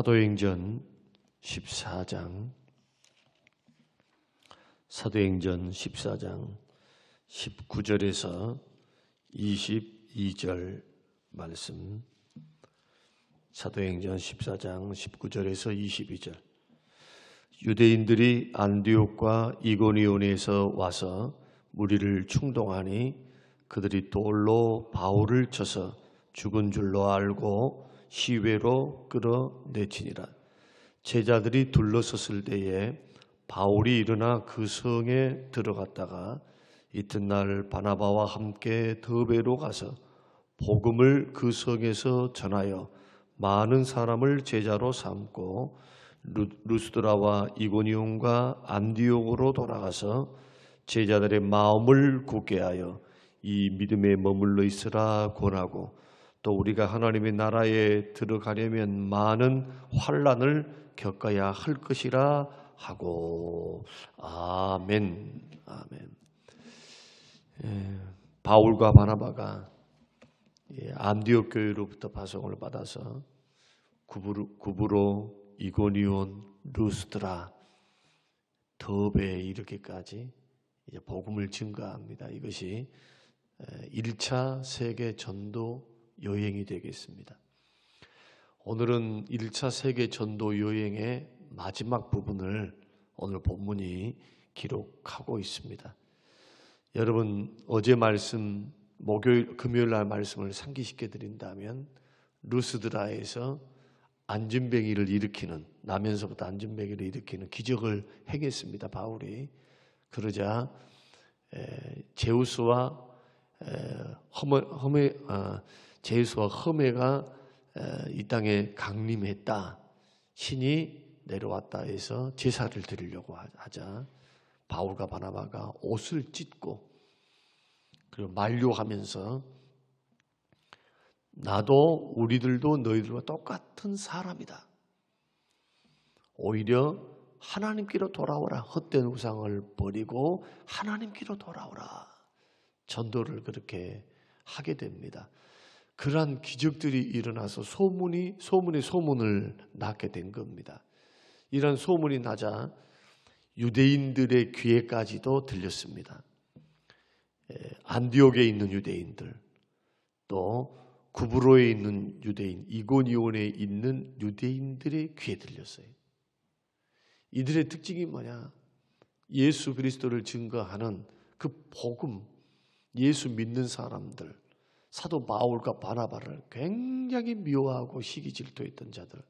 사도행전 14장. 사도행전 14장 19절에서 22절 말씀. 사도행전 14장 19절에서 22절. 유대인들이 안디옥과 이고니온에서 와서 무리를 충동하니 그들이 돌로 바울을 쳐서 죽은 줄로 알고 시외로 끌어내치니라. 제자들이 둘러섰을 때에 바울이 일어나 그 성에 들어갔다가 이튿날 바나바와 함께 더베로 가서 복음을 그 성에서 전하여 많은 사람을 제자로 삼고 루- 루스드라와 이고니온과 안디옥으로 돌아가서 제자들의 마음을 굳게 하여 이 믿음에 머물러 있으라 권하고 또 우리가 하나님의 나라에 들어가려면 많은 환란을 겪어야 할 것이라 하고. 아멘. 아멘. 예, 바울과 바나바가 예, 안디옥 교회로부터 파송을 받아서 구브로, 구브로 이고니온 루스드라 더베에 이르기까지 이제 복음을 증가합니다. 이것이 1차 세계 전도 여행이 되겠습니다. 오늘은 1차 세계 전도 여행의 마지막 부분을 오늘 본문이 기록하고 있습니다. 여러분 어제 말씀 목요일 금요일 날 말씀을 상기시켜 드린다면 루스드라에서 안전뱅이를 일으키는 나면서부터 안전뱅이를 일으키는 기적을 행했습니다. 바울이 그러자 에, 제우스와 에, 허메, 허메 아, 허메가 에, 이 땅에 강림했다. 신이 내려왔다 해서 제사를 드리려고 하- 하자 바울과 바나바가 옷을 찢고 그리고 만류하면서 나도 우리들도 너희들과 똑같은 사람이다. 오히려 하나님께로 돌아오라. 헛된 우상을 버리고 하나님께로 돌아오라. 전도를 그렇게 하게 됩니다. 그러한 기적들이 일어나서 소문이 소문의 소문을 낳게 된 겁니다. 이런 소문이 나자 유대인들의 귀에까지도 들렸습니다. 에, 안디옥에 있는 유대인들, 또 구브로에 있는 유대인, 이고니온에 있는 유대인들의 귀에 들렸어요. 이들의 특징이 뭐냐? 예수 그리스도를 증거하는 그 복음, 예수 믿는 사람들, 사도 바울과 바나바를 굉장히 미워하고 시기 질투했던 자들.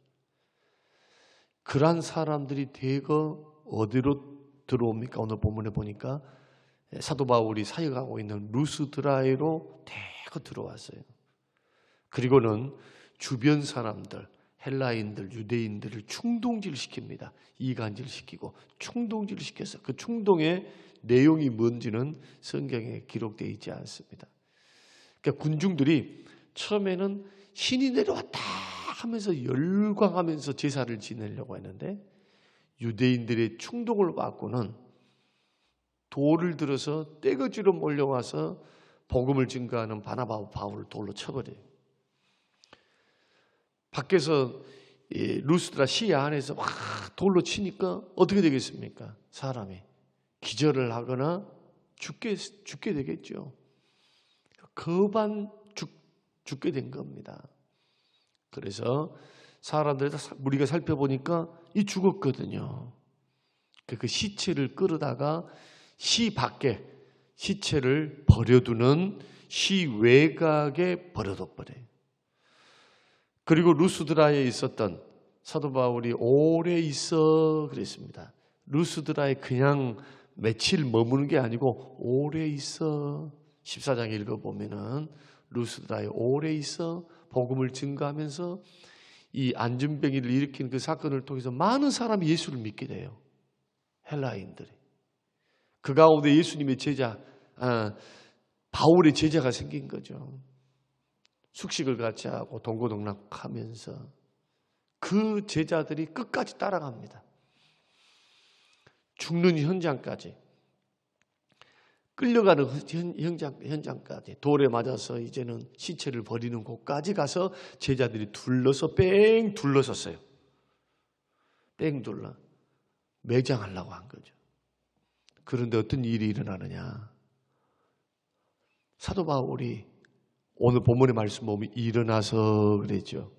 그러한 사람들이 대거 어디로 들어옵니까? 오늘 본문에 보니까 사도 바울이 사역하고 있는 루스드라에로 대거 들어왔어요. 그리고는 주변 사람들, 헬라인들, 유대인들을 충동질 시킵니다. 이간질 시키고 충동질 시켜서 그 충동의 내용이 뭔지는 성경에 기록되어 있지 않습니다. 그러니까 군중들이 처음에는 신이 내려왔다 하면서 열광하면서 제사를 지내려고 했는데 유대인들의 충동을 받고는 돌을 들어서 떼거지로 몰려와서 복음을 증거하는 바나바와 바울을 돌로 쳐버려요. 밖에서 이 루스드라 시야 안에서 막 돌로 치니까 어떻게 되겠습니까? 사람이 기절을 하거나 죽게 죽게 되겠죠. 거반 죽, 죽게 된 겁니다. 그래서 사람들 우리가 살펴보니까 이 죽었거든요. 그- 그 시체를 끌어다가 시 밖에 시체를 버려두는 시 외곽에 버려둬 버려요. 그리고 루스드라에 있었던 사도 바울이 오래 있어 그랬습니다. 루스드라에 그냥 며칠 머무는 게 아니고 오래 있어. 14장 읽어보면은 루스드라에 오래 있어 복음을 증거하면서 이 안전병이를 일으킨 그 사건을 통해서 많은 사람이 예수를 믿게 돼요. 헬라인들이. 그 가운데 예수님의 제자, 아, 바울의 제자가 생긴 거죠. 숙식을 같이 하고 동고동락하면서 그 제자들이 끝까지 따라갑니다. 죽는 현장까지 끌려가는 현- 현장, 현장까지 돌에 맞아서 이제는 시체를 버리는 곳까지 가서 제자들이 둘러서 뺑 둘러섰어요. 땡둘러 매장하려고 한 거죠. 그런데 어떤 일이 일어나느냐? 사도 바울이 오늘 본문의 말씀 보면 일어나서 그랬죠.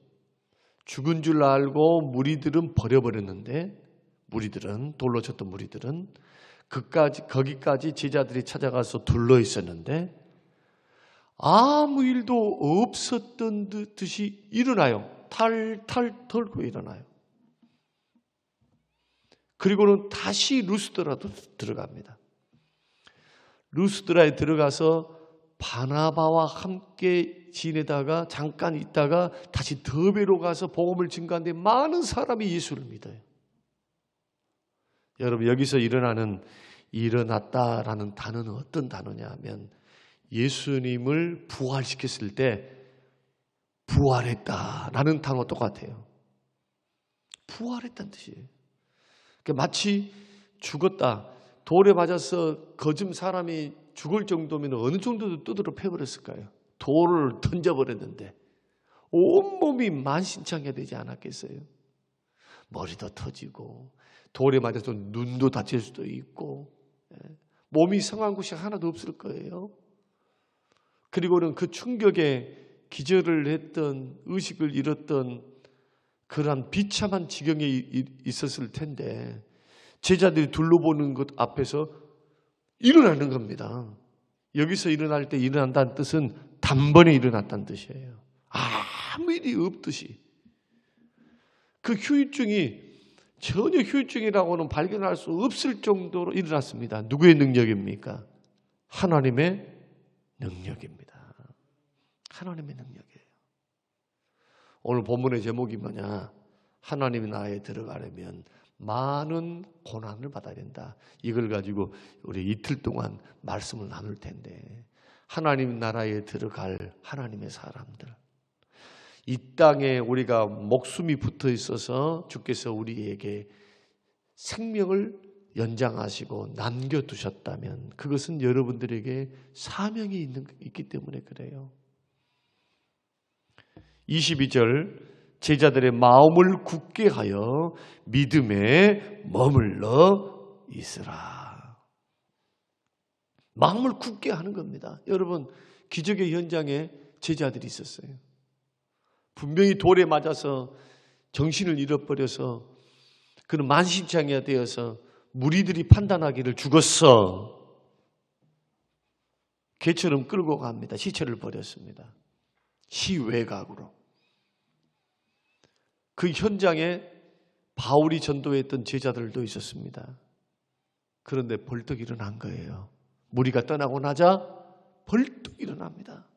죽은 줄 알고 무리들은 버려버렸는데 무리들은 돌로 쳤던 무리들은 그까지 거기까지 제자들이 찾아가서 둘러 있었는데 아무 일도 없었던 듯이 일어나요. 탈탈 털고 일어나요. 그리고는 다시 루스드라도 들어갑니다. 루스드라에 들어가서 바나바와 함께 지내다가 잠깐 있다가 다시 더베로 가서 복음을 증가하는데 많은 사람이 예수를 믿어요. 여러분 여기서 일어나는 일어났다라는 단어는 어떤 단어냐 하면 예수님을 부활시켰을 때 부활했다라는 단어 똑같아요. 부활했다는 뜻이에요. 그러니까 마치 죽었다. 돌에 맞아서 거즘 사람이 죽을 정도면 어느 정도도 두드러 패버렸을까요? 돌을 던져버렸는데 온몸이 만신창이 되지 않았겠어요? 머리도 터지고 돌에 맞아서 눈도 다칠 수도 있고 예. 몸이 상한 곳이 하나도 없을 거예요. 그리고는 그 충격에 기절을 했던 의식을 잃었던 그러한 비참한 지경에 있었을 텐데 제자들이 둘러보는 것 앞에서 일어나는 겁니다. 여기서 일어날 때 일어난다는 뜻은 단번에 일어났다는 뜻이에요. 아무 일이 없듯이. 그 후유증이 전혀 후유증이라고는 발견할 수 없을 정도로 일어났습니다. 누구의 능력입니까? 하나님의 능력입니다. 하나님의 능력이에요. 오늘 본문의 제목이 뭐냐? 하나님의 나라에 들어가려면 많은 고난을 받아야 된다. 이걸 가지고 우리 이틀 동안 말씀을 나눌 텐데 하나님 나라에 들어갈 하나님의 사람들 이 땅에 우리가 목숨이 붙어 있어서 주께서 우리에게 생명을 연장하시고 남겨두셨다면 그것은 여러분들에게 사명이 있는, 있기 때문에 그래요. 22절 제자들의 마음을 굳게 하여 믿음에 머물러 있으라. 마음을 굳게 하는 겁니다. 여러분, 기적의 현장에 제자들이 있었어요. 분명히 돌에 맞아서 정신을 잃어버려서 그는 만신창이가 되어서 무리들이 판단하기를 죽었어. 개처럼 끌고 갑니다. 시체를 버렸습니다. 시외각으로. 그 현장에 바울이 전도했던 제자들도 있었습니다. 그런데 벌떡 일어난 거예요. 무리가 떠나고 나자 벌떡 일어납니다.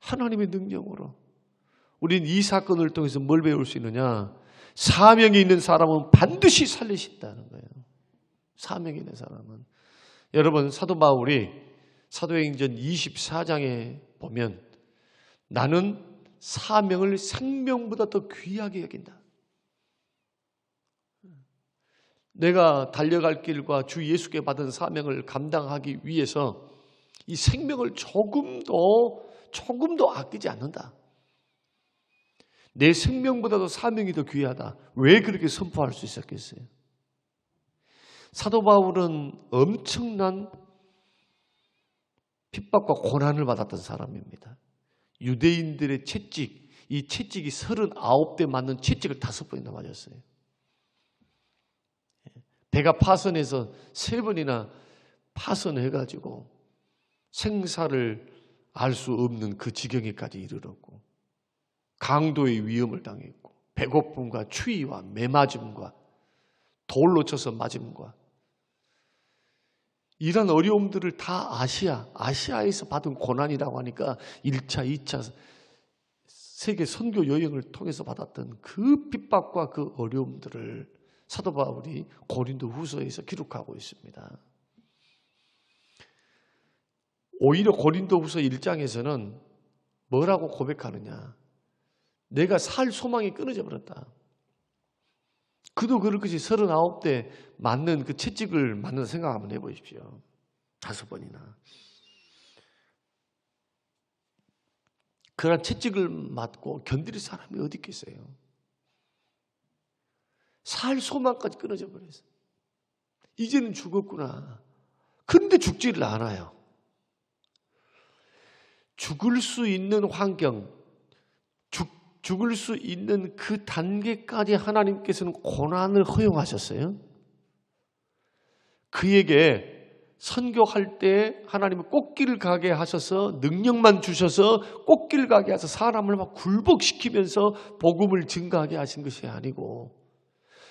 하나님의 능력으로. 우린 이 사건을 통해서 뭘 배울 수 있느냐? 사명이 있는 사람은 반드시 살리신다는 거예요. 사명이 있는 사람은. 여러분, 사도 바울이 사도행전 24장에 보면 나는 사명을 생명보다 더 귀하게 여긴다. 내가 달려갈 길과 주 예수께 받은 사명을 감당하기 위해서 이 생명을 조금도 조금도 아끼지 않는다. 내 생명보다도 사명이 더 귀하다. 왜 그렇게 선포할 수 있었겠어요? 사도 바울은 엄청난 핍박과 고난을 받았던 사람입니다. 유대인들의 채찍, 이 채찍이 39대 맞는 채찍을 다섯 번이나 맞았어요. 배가 파선해서 세 번이나 파선해가지고 생사를 알 수 없는 그 지경에까지 이르렀고 강도의 위험을 당했고 배고픔과 추위와 매맞음과 돌로 쳐서 맞음과 이런 어려움들을 다 아시아, 아시아에서 받은 고난이라고 하니까 1차, 2차 세계 선교 여행을 통해서 받았던 그 핍박과 그 어려움들을 사도 바울이 고린도 후서에서 기록하고 있습니다. 오히려 고린도 후서 1장에서는 뭐라고 고백하느냐. 내가 살 소망이 끊어져 버렸다. 그도 그럴 것이 39대 맞는 그 채찍을 맞는 생각 한번 해보십시오. 다섯 번이나. 그런 채찍을 맞고 견딜 사람이 어디 있겠어요? 살 소망까지 끊어져 버렸어요. 이제는 죽었구나. 근데 죽지를 않아요. 죽을 수 있는 환경, 죽, 죽을 수 있는 그 단계까지 하나님께서는 고난을 허용하셨어요. 그에게 선교할 때 하나님은 꽃길 가게 하셔서 능력만 주셔서 꽃길 가게 하셔서 사람을 막 굴복시키면서 복음을 증가하게 하신 것이 아니고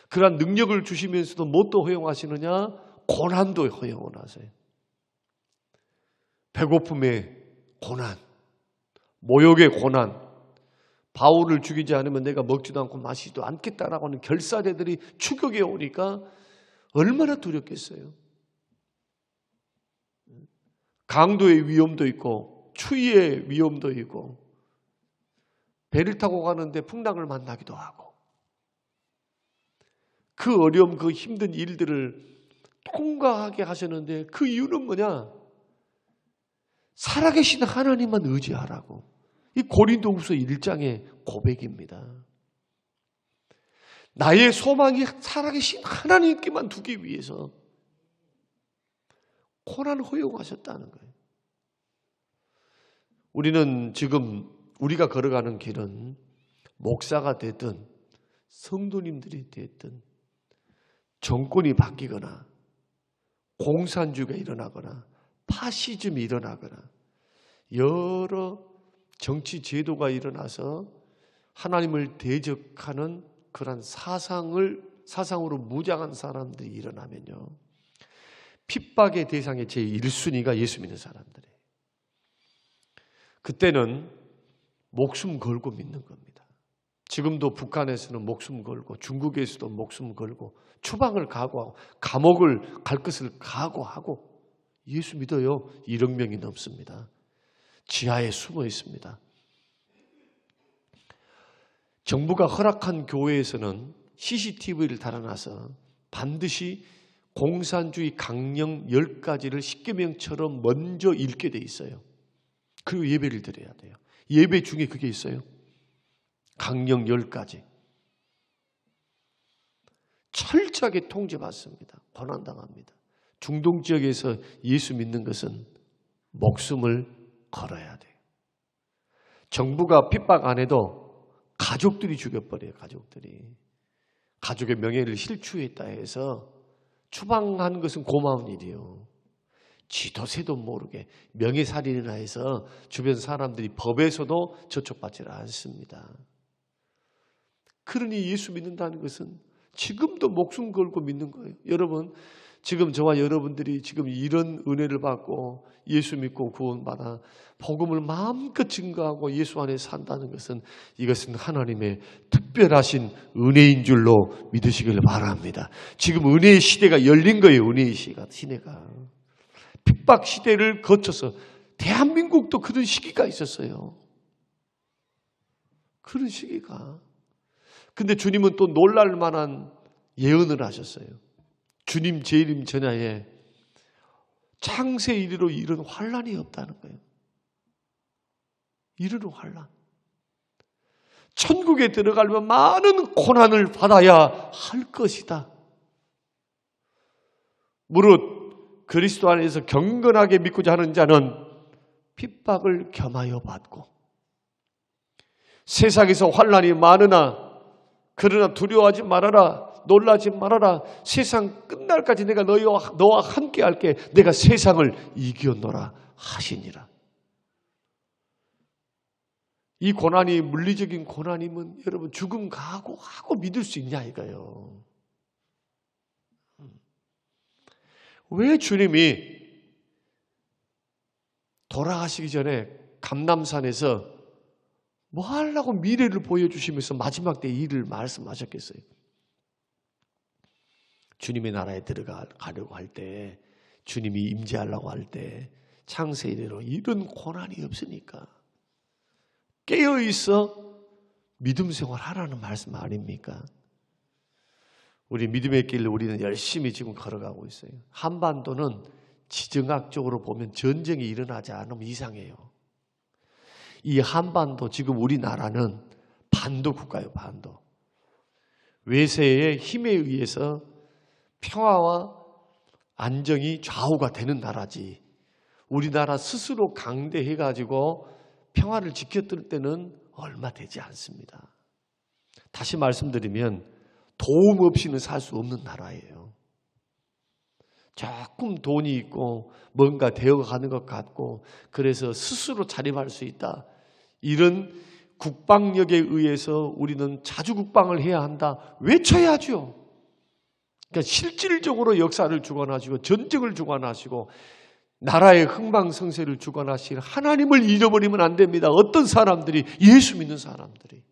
그러한 능력을 주시면서도 뭣도 허용하시느냐? 고난도 허용을 하세요. 배고픔의 고난, 모욕의 고난, 바울을 죽이지 않으면 내가 먹지도 않고 마시지도 않겠다라고 하는 결사대들이 추격해 오니까 얼마나 두렵겠어요. 강도의 위험도 있고 추위의 위험도 있고 배를 타고 가는데 풍랑을 만나기도 하고 그 어려움 그 힘든 일들을 통과하게 하셨는데 그 이유는 뭐냐? 살아계신 하나님만 의지하라고. 이 고린도후서 1장의 고백입니다. 나의 소망이 살아계신 하나님께만 두기 위해서 고난을 허용하셨다는 거예요. 우리는 지금 우리가 걸어가는 길은 목사가 되든 성도님들이 되든 정권이 바뀌거나 공산주의가 일어나거나 파시즘이 일어나거나 여러 정치 제도가 일어나서 하나님을 대적하는 그런 사상을 사상으로 무장한 사람들이 일어나면요. 핍박의 대상의 제 1순위가 예수 믿는 사람들이에요. 그때는 목숨 걸고 믿는 겁니다. 지금도 북한에서는 목숨 걸고 중국에서도 목숨 걸고 추방을 각오하고 감옥을 갈 것을 각오하고 예수 믿어요. 1억 명이 넘습니다. 지하에 숨어 있습니다. 정부가 허락한 교회에서는 CCTV를 달아놔서 반드시 공산주의 강령 10가지를 십계명처럼 먼저 읽게 돼 있어요. 그리고 예배를 드려야 돼요. 예배 중에 그게 있어요. 강령 10가지. 철저하게 통제받습니다. 고난당합니다. 중동 지역에서 예수 믿는 것은 목숨을 걸어야 돼요. 정부가 핍박 안 해도 가족들이 죽여버려요, 가족들이. 가족의 명예를 실추했다 해서 추방한 것은 고마운 일이요. 지도새도 모르게 명예살인이나 해서 주변 사람들이 법에서도 저촉받지 않습니다. 그러니 예수 믿는다는 것은 지금도 목숨 걸고 믿는 거예요. 여러분, 지금 저와 여러분들이 지금 이런 은혜를 받고 예수 믿고 구원받아 복음을 마음껏 증거하고 예수 안에 산다는 것은 이것은 하나님의 특별하신 은혜인 줄로 믿으시길 바랍니다. 지금 은혜의 시대가 열린 거예요. 은혜의 시가 시대가 핍박 시대를 거쳐서 대한민국도 그런 시기가 있었어요. 그런 시기가. 근데 주님은 또 놀랄 만한 예언을 하셨어요. 주님 재림 전야에 창세 이르로 이런 환란이 없다는 거예요. 이르는 환란. 천국에 들어가려면 많은 고난을 받아야 할 것이다. 무릇 그리스도 안에서 경건하게 믿고자 하는 자는 핍박을 겸하여 받고 세상에서 환란이 많으나 그러나 두려워하지 말아라. 놀라지 말아라. 세상 끝날까지 내가 너희와 너와 함께 할게. 내가 세상을 이겨노라 하시니라. 이 고난이 물리적인 고난이면 여러분 죽음 가고 하고 믿을 수 있냐 이거요. 왜 주님이 돌아가시기 전에 감남산에서 뭐 하려고 미래를 보여주시면서 마지막 때 일을 말씀하셨겠어요? 주님의 나라에 들어가려고 할 때, 주님이 임재하려고 할 때, 창세 이래로 이런 고난이 없으니까 깨어 있어 믿음 생활 하라는 말씀 아닙니까? 우리 믿음의 길을 우리는 열심히 지금 걸어가고 있어요. 한반도는 지정학적으로 보면 전쟁이 일어나지 않으면 이상해요. 이 한반도 지금 우리나라는 반도 국가예요, 반도. 외세의 힘에 의해서 평화와 안정이 좌우가 되는 나라지. 우리나라 스스로 강대해 가지고 평화를 지켰을 때는 얼마 되지 않습니다. 다시 말씀드리면 도움 없이는 살 수 없는 나라예요. 조금 돈이 있고 뭔가 되어가는 것 같고 그래서 스스로 자립할 수 있다. 이런 국방력에 의해서 우리는 자주 국방을 해야 한다. 외쳐야죠. 그러니까 실질적으로 역사를 주관하시고 전쟁을 주관하시고 나라의 흥망성쇠를 주관하실 하나님을 잃어버리면 안 됩니다. 어떤 사람들이 예수 믿는 사람들이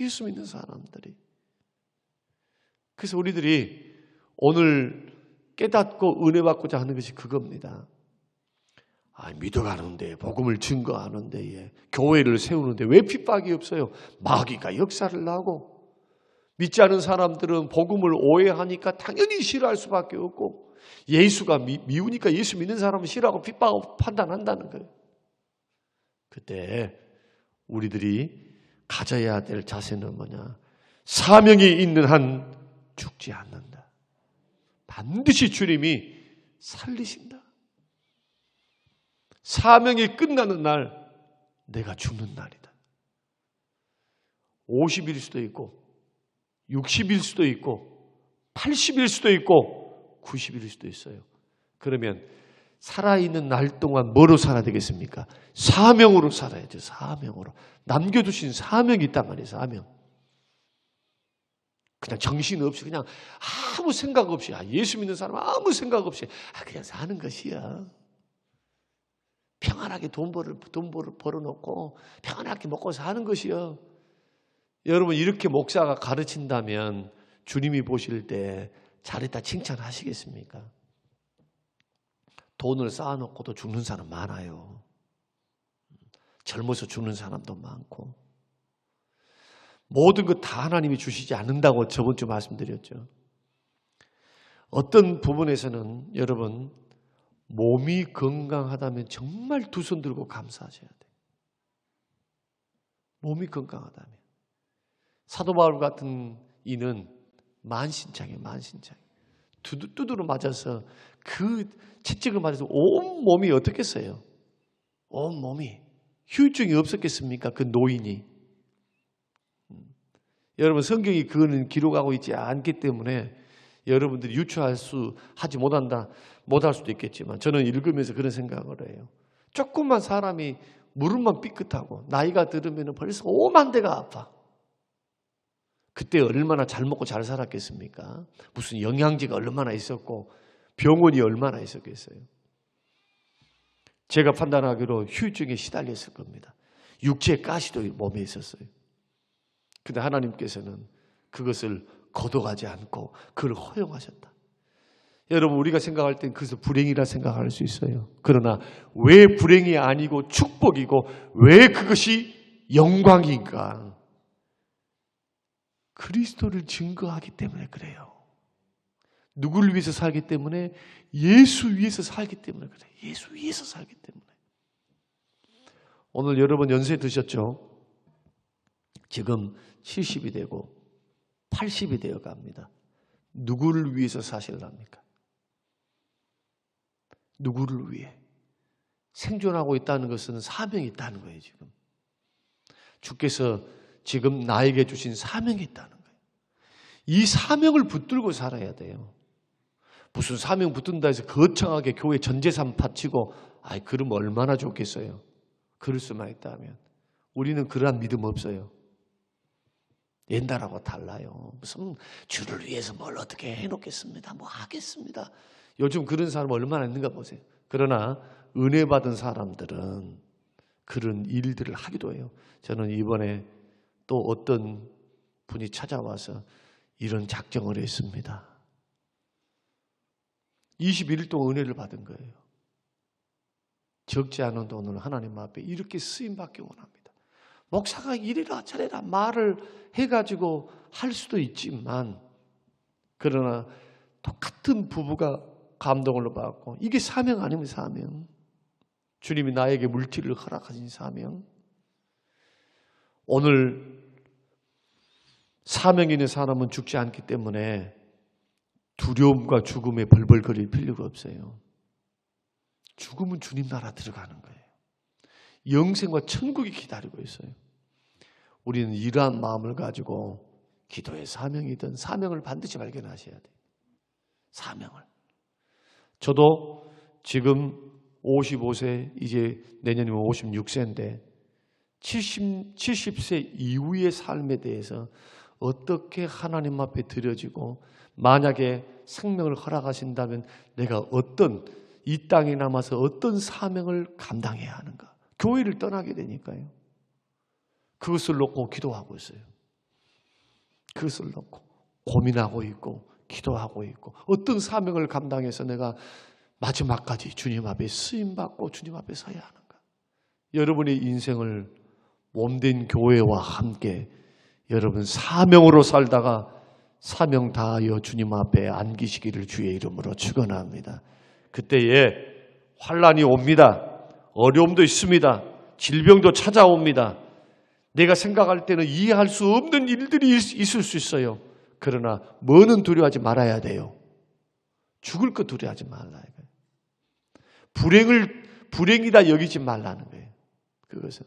예수 믿는 사람들이 그래서 우리들이 오늘 깨닫고 은혜 받고자 하는 것이 그겁니다. 아, 믿어가는데 복음을 증거하는데 예, 교회를 세우는데 왜 핍박이 없어요? 마귀가 역사를 나고 믿지 않은 사람들은 복음을 오해하니까 당연히 싫어할 수밖에 없고 예수가 미, 미우니까 예수 믿는 사람은 싫어하고 핍박하고 판단한다는 거예요. 그때 우리들이 가져야 될 자세는 뭐냐? 사명이 있는 한 죽지 않는다. 반드시 주님이 살리신다. 사명이 끝나는 날 내가 죽는 날이다. 50일 수도 있고 60일 수도 있고 80일 수도 있고 90일 수도 있어요. 그러면 살아있는 날 동안 뭐로 살아야 되겠습니까? 사명으로 살아야죠. 사명으로. 남겨두신 사명이 있단 말이에요. 사명. 그냥 정신 없이 그냥 아무 생각 없이 아, 예수 믿는 사람 아무 생각 없이 아, 그냥 사는 것이야. 평안하게 돈 벌을 돈 벌을 벌어놓고 평안하게 먹고 사는 것이요. 여러분 이렇게 목사가 가르친다면 주님이 보실 때 잘했다 칭찬하시겠습니까? 돈을 쌓아놓고도 죽는 사람 많아요. 젊어서 죽는 사람도 많고 모든 것 다 하나님이 주시지 않는다고 저번 주 말씀드렸죠. 어떤 부분에서는 여러분 몸이 건강하다면 정말 두 손 들고 감사하셔야 돼요. 몸이 건강하다면. 사도 바울 같은 이는 만신창이에요, 만신창. 두두, 두드러 맞아서 그 채찍을 맞아서 온 몸이 어떻겠어요? 온 몸이. 휴증이 없었겠습니까? 그 노인이. 음. 여러분, 성경이 그거는 기록하고 있지 않기 때문에 여러분들이 유추할 수, 하지 못한다, 못할 수도 있겠지만 저는 읽으면서 그런 생각을 해요. 조금만 사람이 무릎만 삐끗하고 나이가 들으면 벌써 오만 대가 아파. 그때 얼마나 잘 먹고 잘 살았겠습니까? 무슨 영양제가 얼마나 있었고 병원이 얼마나 있었겠어요? 제가 판단하기로 휴증에 시달렸을 겁니다. 육체 가시도 몸에 있었어요. 근데 하나님께서는 그것을 거둬가지 않고 그걸 허용하셨다. 여러분 우리가 생각할 땐 그것을 불행이라 생각할 수 있어요. 그러나 왜 불행이 아니고 축복이고 왜 그것이 영광인가? 그리스도를 증거하기 때문에 그래요. 누구를 위해서 살기 때문에 예수 위해서 살기 때문에 그래. 예수 위해서 살기 때문에. 오늘 여러분 연세 드셨죠? 지금 70이 되고 80이 되어 갑니다. 누구를 위해서 사실랍니까? 누구를 위해? 생존하고 있다는 것은 사명이 있다는 거예요, 지금. 주께서 지금 나에게 주신 사명이 있다는 거예요. 이 사명을 붙들고 살아야 돼요. 무슨 사명 붙든다 해서 거창하게 교회 전재산 바치고 아이 그럼 얼마나 좋겠어요. 그럴 수만 있다면 우리는 그러한 믿음 없어요. 옛날하고 달라요. 무슨 주를 위해서 뭘 어떻게 해놓겠습니다. 뭐 하겠습니다. 요즘 그런 사람 얼마나 있는가 보세요. 그러나 은혜 받은 사람들은 그런 일들을 하기도 해요. 저는 이번에 또 어떤 분이 찾아와서 이런 작정을 했습니다. 21일 동안 은혜를 받은 거예요. 적지 않은 돈을 하나님 앞에 이렇게 쓰임 받기 원합니다. 목사가 이래라 저래라 말을 해가지고 할 수도 있지만 그러나 똑같은 부부가 감동을 받고 이게 사명 아니면 사명. 주님이 나에게 물질을 허락하신 사명. 오늘 사명이 있는 사람은 죽지 않기 때문에 두려움과 죽음에 벌벌거릴 필요가 없어요. 죽음은 주님 나라 들어가는 거예요. 영생과 천국이 기다리고 있어요. 우리는 이러한 마음을 가지고 기도의 사명이든 사명을 반드시 발견하셔야 돼요. 사명을. 저도 지금 55세, 이제 내년이면 56세인데 70, 70세 이후의 삶에 대해서 어떻게 하나님 앞에 드려지고 만약에 생명을 허락하신다면 내가 어떤 이 땅에 남아서 어떤 사명을 감당해야 하는가? 교회를 떠나게 되니까요. 그것을 놓고 기도하고 있어요. 그것을 놓고 고민하고 있고 기도하고 있고 어떤 사명을 감당해서 내가 마지막까지 주님 앞에 쓰임 받고 주님 앞에 서야 하는가? 여러분의 인생을 몸된 교회와 함께 여러분 사명으로 살다가 사명 다하여 주님 앞에 안기시기를 주의 이름으로 축원합니다. 그때에 환란이 옵니다. 어려움도 있습니다. 질병도 찾아옵니다. 내가 생각할 때는 이해할 수 없는 일들이 있- 있을 수 있어요. 그러나 뭐는 두려워하지 말아야 돼요. 죽을 것 두려워하지 말라. 불행을 불행이다 여기지 말라는 거예요. 그것은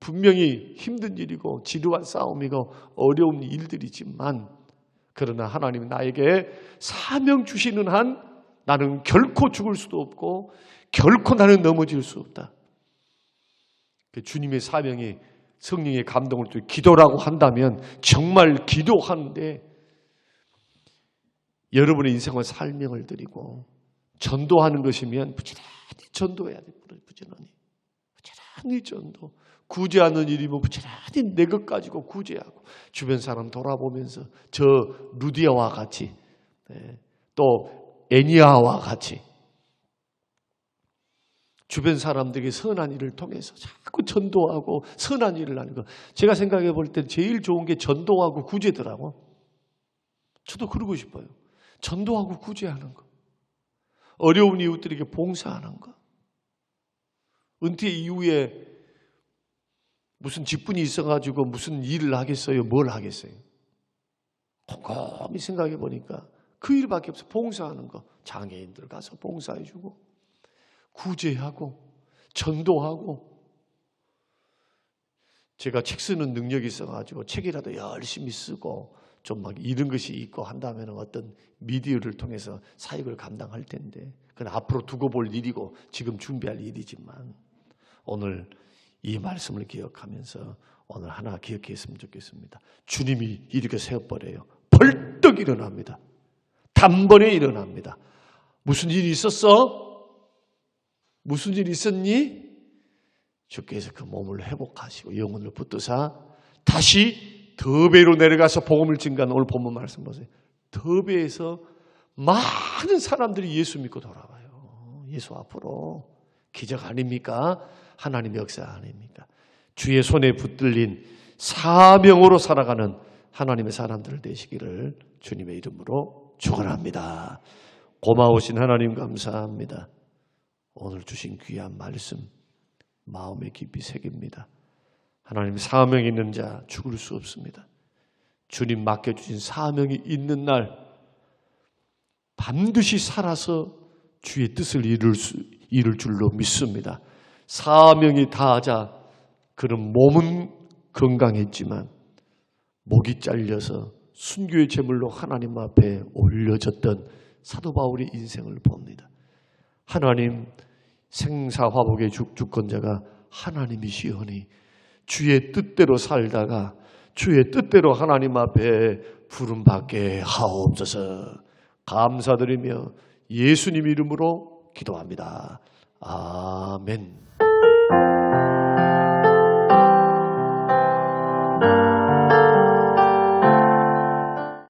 분명히 힘든 일이고 지루한 싸움이고 어려운 일들이지만 그러나 하나님 나에게 사명 주시는 한 나는 결코 죽을 수도 없고 결코 나는 넘어질 수 없다. 그 주님의 사명이 성령의 감동을 또 기도라고 한다면 정말 기도하는데 여러분의 인생과 설명을 드리고 전도하는 것이면 부지런히 전도해야 돼. 부지런히. 부지런히 전도. 구제하는 일이면 부지런히 내 것 가지고 구제하고 주변 사람 돌아보면서 저 루디아와 같이 네, 또 애니아와 같이 주변 사람들에게 선한 일을 통해서 자꾸 전도하고 선한 일을 하는 거. 제가 생각해 볼 때 제일 좋은 게 전도하고 구제더라고. 저도 그러고 싶어요. 전도하고 구제하는 거. 어려운 이웃들에게 봉사하는 거. 은퇴 이후에 무슨 직분이 있어가지고 무슨 일을 하겠어요? 뭘 하겠어요? 곰곰이 생각해 보니까 그 일밖에 없어. 봉사하는 거. 장애인들 가서 봉사해주고. 구제하고 전도하고 제가 책 쓰는 능력이 있어가지고 책이라도 열심히 쓰고 좀 막 이런 것이 있고 한다면 어떤 미디어를 통해서 사역을 감당할 텐데 그건 앞으로 두고 볼 일이고 지금 준비할 일이지만 오늘 이 말씀을 기억하면서 오늘 하나 기억했으면 좋겠습니다. 주님이 이렇게 세워버려요. 벌떡 일어납니다. 단번에 일어납니다. 무슨 일이 있었어? 무슨 일 있었니? 주께서 그 몸을 회복하시고 영혼을 붙드사 다시 더베로 내려가서 복음을 증가하는 오늘 본문 말씀 보세요. 더베에서 많은 사람들이 예수 믿고 돌아와요. 예수 앞으로 기적 아닙니까? 하나님의 역사 아닙니까? 주의 손에 붙들린 사명으로 살아가는 하나님의 사람들 되시기를 주님의 이름으로 축원합니다. 고마우신 하나님 감사합니다. 오늘 주신 귀한 말씀 마음에 깊이 새깁니다. 하나님 사명이 있는 자 죽을 수 없습니다. 주님 맡겨 주신 사명이 있는 날 반드시 살아서 주의 뜻을 이룰, 수, 이룰 줄로 믿습니다. 사명이 다하자 그런 몸은 건강했지만 목이 잘려서 순교의 제물로 하나님 앞에 올려졌던 사도 바울의 인생을 봅니다. 하나님 생사화복의 주- 주권자가 하나님이시오니 주의 뜻대로 살다가 주의 뜻대로 하나님 앞에 부름 받게 하옵소서 감사드리며 예수님 이름으로 기도합니다. 아멘. Thank you.